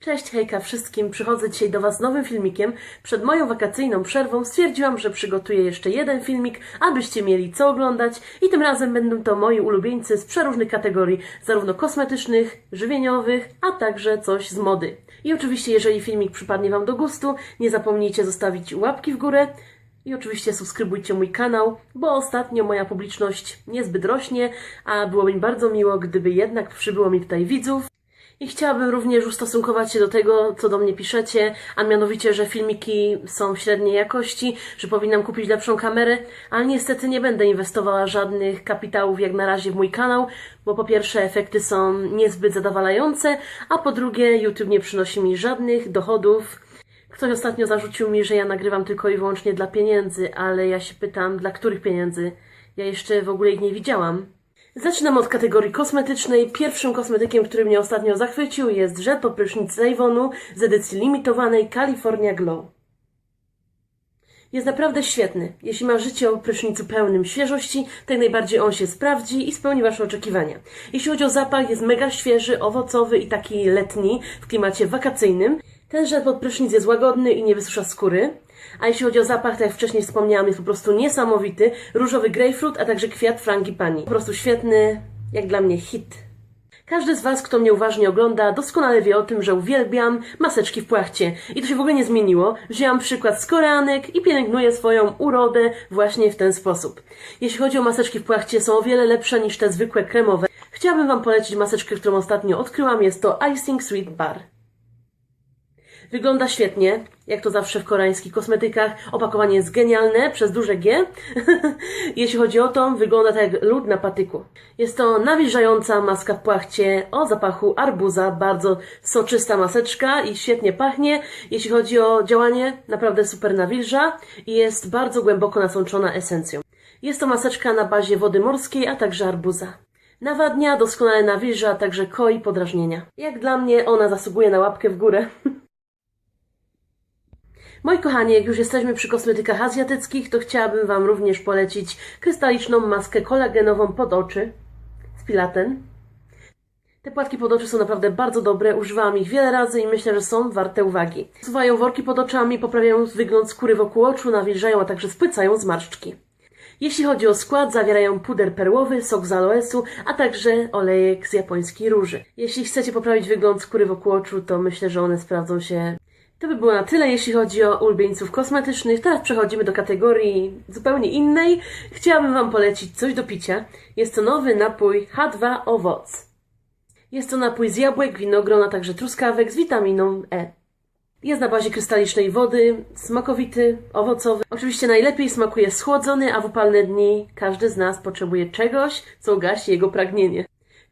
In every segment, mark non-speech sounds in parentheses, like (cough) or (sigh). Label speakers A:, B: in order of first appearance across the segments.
A: Cześć, hejka wszystkim. Przychodzę dzisiaj do Was z nowym filmikiem. Przed moją wakacyjną przerwą stwierdziłam, że przygotuję jeszcze jeden filmik, abyście mieli co oglądać i tym razem będą to moi ulubieńcy z przeróżnych kategorii, zarówno kosmetycznych, żywieniowych, a także coś z mody. I oczywiście, jeżeli filmik przypadnie Wam do gustu, nie zapomnijcie zostawić łapki w górę, i oczywiście subskrybujcie mój kanał, bo ostatnio moja publiczność niezbyt rośnie, a było mi bardzo miło, gdyby jednak przybyło mi tutaj widzów. I chciałabym również ustosunkować się do tego, co do mnie piszecie, a mianowicie, że filmiki są średniej jakości, że powinnam kupić lepszą kamerę, ale niestety nie będę inwestowała żadnych kapitałów jak na razie w mój kanał, bo po pierwsze efekty są niezbyt zadowalające, a po drugie YouTube nie przynosi mi żadnych dochodów. Ktoś ostatnio zarzucił mi, że ja nagrywam tylko i wyłącznie dla pieniędzy, ale ja się pytam, dla których pieniędzy? Ja jeszcze w ogóle ich nie widziałam. Zaczynam od kategorii kosmetycznej. Pierwszym kosmetykiem, który mnie ostatnio zachwycił jest żel po prysznic z Avonu z edycji limitowanej California Glow. Jest naprawdę świetny. Jeśli marzycie o prysznicu pełnym świeżości, to jak najbardziej on się sprawdzi i spełni Wasze oczekiwania. Jeśli chodzi o zapach, jest mega świeży, owocowy i taki letni, w klimacie wakacyjnym. Ten żel jest łagodny i nie wysusza skóry. A jeśli chodzi o zapach, tak jak wcześniej wspomniałam, jest po prostu niesamowity. Różowy grapefruit, a także kwiat frangipani. Po prostu świetny, jak dla mnie hit. Każdy z Was, kto mnie uważnie ogląda, doskonale wie o tym, że uwielbiam maseczki w płachcie. I to się w ogóle nie zmieniło. Wzięłam przykład z koreanek i pielęgnuję swoją urodę właśnie w ten sposób. Jeśli chodzi o maseczki w płachcie, są o wiele lepsze niż te zwykłe kremowe. Chciałabym Wam polecić maseczkę, którą ostatnio odkryłam. Jest to Icing Sweet Bar. Wygląda świetnie, jak to zawsze w koreańskich kosmetykach. Opakowanie jest genialne, przez duże G. (laughs) Jeśli chodzi o to, wygląda tak jak lód na patyku. Jest to nawilżająca maska w płachcie o zapachu arbuza, bardzo soczysta maseczka i świetnie pachnie. Jeśli chodzi o działanie, naprawdę super nawilża i jest bardzo głęboko nasączona esencją. Jest to maseczka na bazie wody morskiej, a także arbuza. Nawadnia, doskonale nawilża, a także koi podrażnienia. Jak dla mnie ona zasługuje na łapkę w górę. (laughs) Moi kochani, jak już jesteśmy przy kosmetykach azjatyckich, to chciałabym Wam również polecić krystaliczną maskę kolagenową pod oczy z Pilaten. Te płatki pod oczy są naprawdę bardzo dobre, używałam ich wiele razy i myślę, że są warte uwagi. Usuwają worki pod oczami, poprawiają wygląd skóry wokół oczu, nawilżają, a także spłycają zmarszczki. Jeśli chodzi o skład, zawierają puder perłowy, sok z aloesu, a także olejek z japońskiej róży. Jeśli chcecie poprawić wygląd skóry wokół oczu, to myślę, że one sprawdzą się to by było na tyle, jeśli chodzi o ulubieńców kosmetycznych. Teraz przechodzimy do kategorii zupełnie innej. Chciałabym Wam polecić coś do picia. Jest to nowy napój H2 Owoc. Jest to napój z jabłek, winogron, a także truskawek z witaminą E. Jest na bazie krystalicznej wody, smakowity, owocowy. Oczywiście najlepiej smakuje schłodzony, a w upalne dni każdy z nas potrzebuje czegoś, co ugasi jego pragnienie.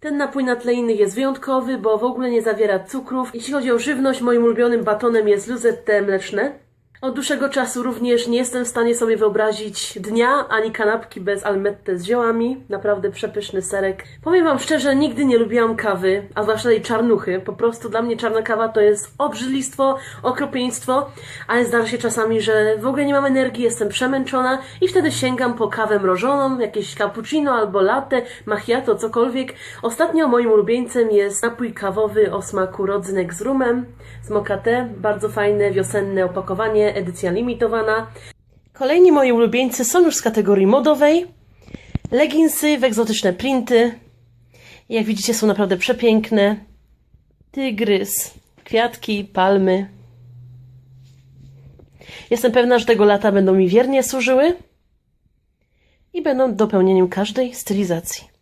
A: Ten napój na tle innych jest wyjątkowy, bo w ogóle nie zawiera cukrów. Jeśli chodzi o żywność, moim ulubionym batonem jest luzette mleczne. Od dłuższego czasu również nie jestem w stanie sobie wyobrazić dnia ani kanapki bez almette z ziołami. Naprawdę przepyszny serek. Powiem Wam szczerze, nigdy nie lubiłam kawy, a zwłaszcza tej czarnuchy. Po prostu dla mnie czarna kawa to jest obrzydlistwo, okropieństwo, ale zdarza się czasami, że w ogóle nie mam energii, jestem przemęczona i wtedy sięgam po kawę mrożoną, jakieś cappuccino albo latte, macchiato, cokolwiek. Ostatnio moim ulubieńcem jest napój kawowy o smaku rodzynek z rumem, z mokate. Bardzo fajne, wiosenne opakowanie edycja limitowana. Kolejni moi ulubieńcy są już z kategorii modowej. Leginsy w egzotyczne printy. Jak widzicie są naprawdę przepiękne. Tygrys, kwiatki, palmy. Jestem pewna, że tego lata będą mi wiernie służyły i będą dopełnieniem każdej stylizacji.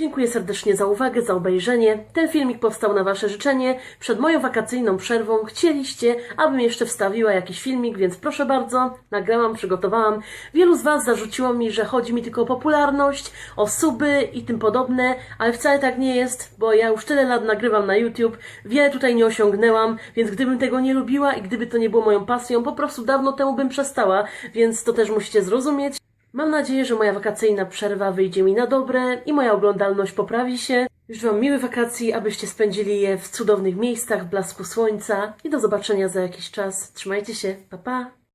A: Dziękuję serdecznie za uwagę, za obejrzenie. Ten filmik powstał na Wasze życzenie. Przed moją wakacyjną przerwą chcieliście, abym jeszcze wstawiła jakiś filmik, więc proszę bardzo, nagrałam, przygotowałam. Wielu z Was zarzuciło mi, że chodzi mi tylko o popularność, o suby i tym podobne, ale wcale tak nie jest, bo ja już tyle lat nagrywam na YouTube, wiele tutaj nie osiągnęłam, więc gdybym tego nie lubiła i gdyby to nie było moją pasją, po prostu dawno temu bym przestała, więc to też musicie zrozumieć. Mam nadzieję, że moja wakacyjna przerwa wyjdzie mi na dobre i moja oglądalność poprawi się. Życzę Wam miłych wakacji, abyście spędzili je w cudownych miejscach, w blasku słońca i do zobaczenia za jakiś czas. Trzymajcie się, pa pa!